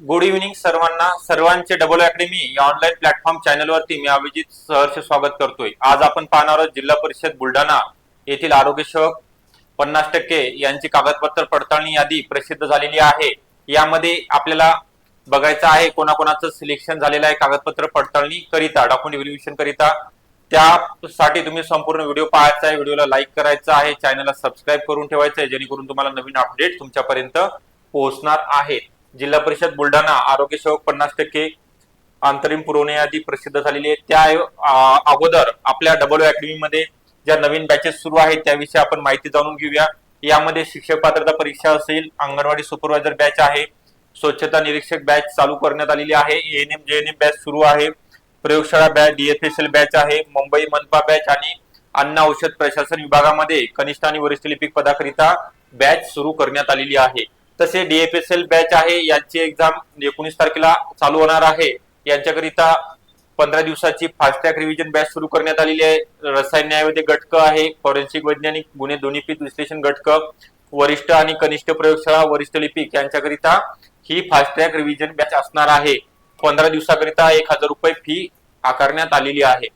Good evening सर्वांना. सर्वांचे double academy या ऑनलाईन प्लॅटफॉर्म चॅनलवरती मी अभिजित सहर्ष स्वागत करतोय. आज आपण पाहणार आहोत जिल्हा परिषद बुलढाणा येथील आरोग्य सेवक पन्नास टक्के यांची कागदपत्र पडताळणी यादी प्रसिद्ध झालेली आहे. यामध्ये आपल्याला बघायचं आहे कोणाकोणाचं सिलेक्शन झालेलं आहे कागदपत्र पडताळणी करिता डॉक्युमेंट व्हेरिफिकेशन करिता. त्यासाठी तुम्ही संपूर्ण व्हिडिओ पाहायचा आहे व्हिडिओला लाईक करायचा आहे चॅनलला सबस्क्राईब करून ठेवायचं आहे जेणेकरून तुम्हाला नवीन अपडेट तुमच्यापर्यंत पोहोचणार आहेत जिल्हा परिषद बुलढाणा आरोग्य सेवक पन्नास टक्के अंतरिम पुरवण्याआधी प्रसिद्ध झालेली आहे. त्या अगोदर आपल्या डबल अकॅडमी मध्ये ज्या नवीन बॅचेस सुरू आहेत त्याविषयी आपण माहिती जाणून घेऊया. यामध्ये शिक्षक पात्रता परीक्षा असेल अंगणवाडी सुपरवायझर बॅच आहे स्वच्छता निरीक्षक बॅच चालू करण्यात आलेली आहे एएनएम जेएनएम बॅच सुरू आहे प्रयोगशाळा बॅच डीएफएसएल बॅच आहे मुंबई मनपा बॅच आणि अन्न औषध प्रशासन विभागामध्ये कनिष्ठ आणि वरिष्ठ लिपिक पदाकरिता बॅच सुरू करण्यात आलेली आहे. तसे डीएफएसएल बॅच आहे. यांची एक्झाम एकोणीस तारखेला चालू होणार आहे. यांच्याकरिता पंधरा दिवसाची फास्टॅग रिव्हिजन बॅच सुरू करण्यात आलेली आहे. रसायन न्यायवैद्य घटक आहे. फॉरेन्सिक वैज्ञानिक गुन्हे दोन्हीपीठ विश्लेषण घटक वरिष्ठ आणि कनिष्ठ प्रयोगशाळा वरिष्ठ लिपिक यांच्याकरिता ही फास्टॅग रिव्हिजन बॅच असणार आहे. पंधरा दिवसाकरिता एक हजार रुपये फी आकारण्यात आलेली आहे.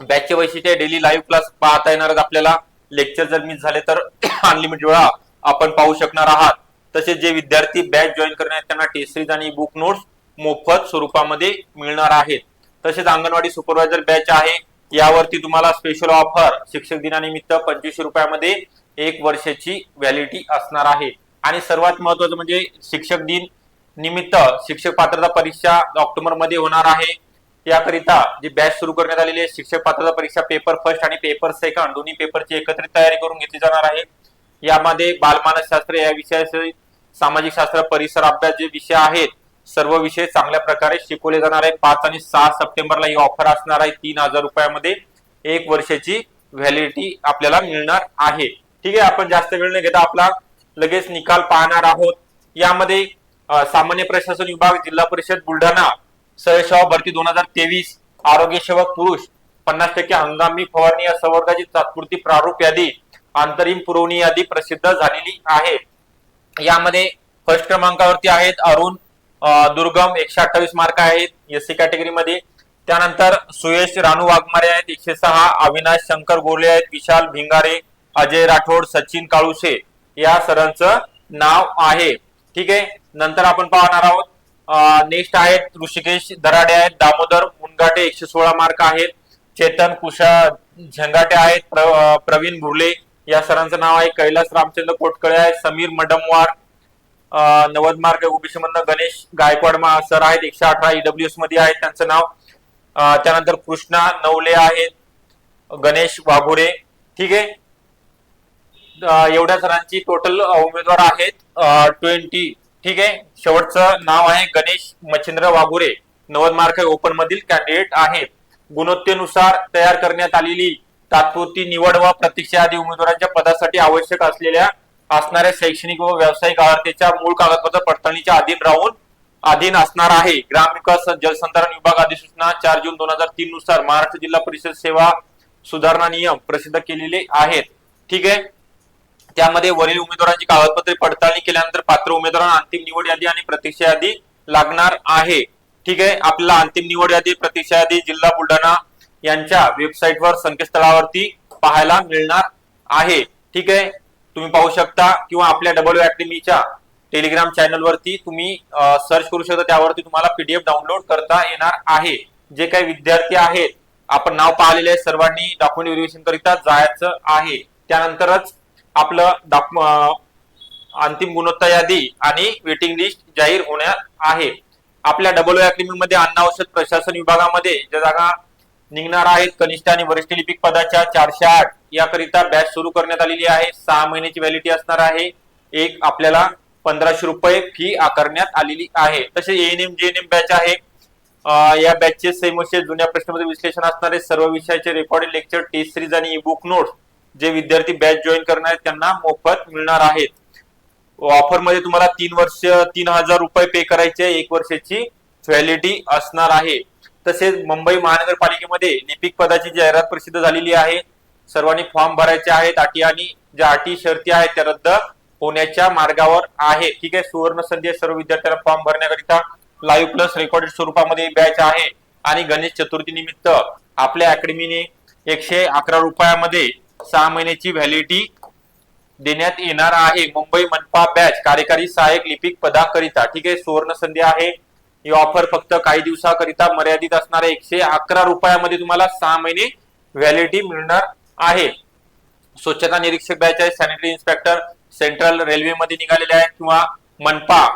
बॅचचे वैशिष्ट्य डेली लाईव्ह क्लास पाहता येणार आपल्याला. लेक्चर जर मिस झाले तर अनलिमिटेड वेळा आपण पाहू शकणार आहात. तसेच जे विद्यार्थी बॅच जॉईन करणार आहेत त्यांना टेस्ट सिरीज आणि बुक नोट्स मोफत स्वरूपामध्ये मिळणार आहेत. तसेच अंगणवाडी सुपरवायझर बॅच आहे. यावरती तुम्हाला स्पेशल ऑफर शिक्षक दिनानिमित्त पंचवीसशे रुपयामध्ये एक वर्षाची व्हॅलिडिटी असणार आहे. आणि सर्वात महत्वाचं म्हणजे शिक्षक दिन निमित्त शिक्षक पात्रता परीक्षा ऑक्टोबरमध्ये होणार आहे. याकरिता जी बॅच सुरू करण्यात आलेली आहे शिक्षक पात्रता परीक्षा पेपर फर्स्ट आणि पेपर सेकंड दोन्ही पेपरची एकत्रित तयारी करून घेतली जाणार आहे. यामध्ये बालमानसशास्त्र या विषयाचे सामाजिक शास्त्र परिसर अभ्यास जे विषय आहेत सर्व विषय चांगल्या प्रकारे शिकवले जाणार आहे पाच आणि सहा सप्टेंबरला ही ऑफर असणार आहे तीन हजार रुपयामध्ये. एक वर्षाची व्हॅलिडिटी आपल्याला मिळणार आहे. ठीक आहे आपण जास्त वेळ न घेता आपला लगेच निकाल पाहणार आहोत. यामध्ये सामान्य प्रशासन विभाग जिल्हा परिषद बुलढाणा सहसेवा भरती दोन हजार तेवीस आरोग्य सेवक पुरुष पन्नास टक्के हंगामी फवारणी या संवर्गाची तात्पुरती प्रारूप यादी अंतरिम पुरवणी यादी प्रसिद्ध झालेली आहे. यामध्ये फर्स्ट क्रमांकावरती आहेत अरुण दुर्गम एकशे अठ्ठावीस मार्क आहेत एस सी कॅटेगरीमध्ये त्यानंतर सुयश रानू वाघमारे आहेत एकशे सहा अविनाश शंकर गोले आहेत विशाल भिंगारे अजय राठोड सचिन काळुसे या सरांचं नाव आहे. ठीक आहे? नंतर आपण पाहणार आहोत. नेक्स्ट आहेत ऋषिकेश दराडे आहेत दामोदर मुनगाटे एकशे सोळा मार्क आहेत चेतन कुशा झंगाटे आहेत प्र- प्रवीण भुर्ले या सरांचं नाव आहे कैलास रामचंद्र कोटकळे आहे समीर मडमवार नवद मार्ग ओबीसी मधनं गणेश गायकवाड सर आहेत एकशे अठरा ईडब्ल्यू एसमध्ये आहेत त्यांचं नाव. त्यानंतर कृष्णा नवले आहेत गणेश वाघुरे ठीक आहे? एवढ्या सरांची टोटल उमेदवार आहेत ट्वेंटी ठीक आहे? शेवटचं नाव आहे गणेश मच्छिंद्र वाघुरे नवद मार्क ओपन मधील कॅन्डिडेट आहेत. गुणवत्तेनुसार तयार करण्यात आलेली तात्पुरती निवड व प्रतीक्षा आदी उमेदवारांच्या पदासाठी आवश्यक असलेल्या असणाऱ्या शैक्षणिक व व्यावसायिक अर्हतेच्या मूळ कागदपत्र पडताळणीच्या अधीन राहून अधीन असणार आहे. ग्रामविकास जलसंधारण विभाग अधिसूचना चार जून दोन हजार तीन नुसार महाराष्ट्र जिल्हा परिषद सेवा सुधारणा नियम प्रसिद्ध केलेले आहेत. ठीक आहे? त्यामध्ये वरील उमेदवारांची कागदपत्रे पडताळणी केल्यानंतर पात्र उमेदवारांना अंतिम निवड यादी आणि प्रतीक्षा यादी लागणार आहे. ठीक आहे? आपल्याला अंतिम निवड यादी प्रतीक्षा यादी जिल्हा बुलढाणा यांच्या वेबसाईटवर संकेतस्थळावरती पाहायला मिळणार आहे. ठीक आहे? तुम्ही पाहू शकता किंवा आपल्या डबल अकॅडमीच्या टेलिग्राम चॅनलवरती तुम्ही सर्च करू शकता. त्यावरती तुम्हाला पीडीएफ डाउनलोड करता येणार आहे. जे काही विद्यार्थी आहेत आपण नाव पाहिलेले आहे सर्वांनी डॉक्युमेंट व्हेरिफिकेशन करिता जायचं आहे. त्यानंतरच आपलं डॉक्यु अंतिम गुणवत्ता यादी आणि वेटिंग लिस्ट जाहीर होणार आहे. आपल्या डबल अकॅडमी मध्ये अन्न औषध प्रशासन विभागामध्ये ज्या जागा निघणार आहेत. कनिष्ठ आणि वरिष्ठ लिपिक पदाच्या चारशे आठ याकरिता बॅच सुरू करण्यात आलेली आहे. सहा महिन्याची व्हॅलिडिटी असणार आहे. एक आपल्याला पंधराशे रुपये फी आकारण्यात आलेली आहे. तसे एएनएम जेएनएम बॅच आहे. या बॅचचे सैमशे जुन्या प्रश्नामध्ये विश्लेषण असणारे सर्व विषयाचे रेकॉर्डेड लेक्चर टेस्ट सिरीज आणि ई बुक नोट्स जे विद्यार्थी बॅच जॉईन करणार आहेत त्यांना मोफत मिळणार आहेत. ऑफरमध्ये तुम्हाला तीन वर्ष तीन हजार रुपये पे करायचे एक वर्षाची व्हॅलिडिटी असणार आहे. तसेच मुंबई महानगरपालिकेमध्ये लिपिक पदाची जाहिरात प्रसिद्ध झालेली आहे. सर्वांनी फॉर्म भरायचे आहेत. अटी आणि ज्या अटी शर्ती आहेत त्या रद्द होण्याच्या मार्गावर आहे. ठीक आहे? सुवर्ण संधी सर्व विद्यार्थ्यांना फॉर्म भरण्याकरिता लाईव्ह प्लस रेकॉर्डेड स्वरूपामध्ये बॅच आहे. आणि गणेश चतुर्थी निमित्त आपल्या अकॅडमीने एकशे अकरा रुपयामध्ये सहा महिन्याची व्हॅलिडिटी देण्यात येणार आहे. मुंबई मनपा बॅच कार्यकारी सहाय्यक लिपिक पदाकरिता. ठीक आहे? सुवर्ण संधी आहे. ही ऑफर फक्त काही दिवसाकरिता मर्यादित असणार एकशे अकरा रुपयामध्ये तुम्हाला सहा महिने व्हॅलिडिटी मिळणार आहे. स्वच्छता निरीक्षक बॅच आहे सॅनिटरी इन्स्पेक्टर सेंट्रल रेल्वेमध्ये निघालेले आहेत किंवा मनपा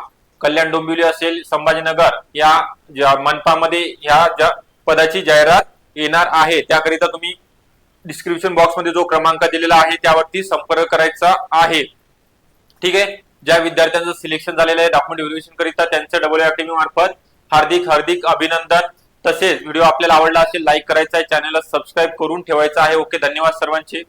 कल्याण डोंबिवली असेल संभाजीनगर या मनपामध्ये ह्या ज्या पदाची जाहिरात येणार आहे. त्याकरिता तुम्ही डिस्क्रिप्शन बॉक्समध्ये जो क्रमांक दिलेला आहे त्यावरती संपर्क करायचा आहे. ठीक आहे? ज्या विद्यार्थ्यांचं सिलेक्शन झालेलं आहे डॉक्युमेंट व्हेरिफिकेशन करिता त्यांचं डबल अकॅडमी मार्फत हार्दिक हार्दिक अभिनंदन. तसेच व्हिडिओ आपल्याला आवडला असेल लाईक करायचा आहे चॅनलला सबस्क्राईब करून ठेवायचा आहे. ओके धन्यवाद सर्वांचे.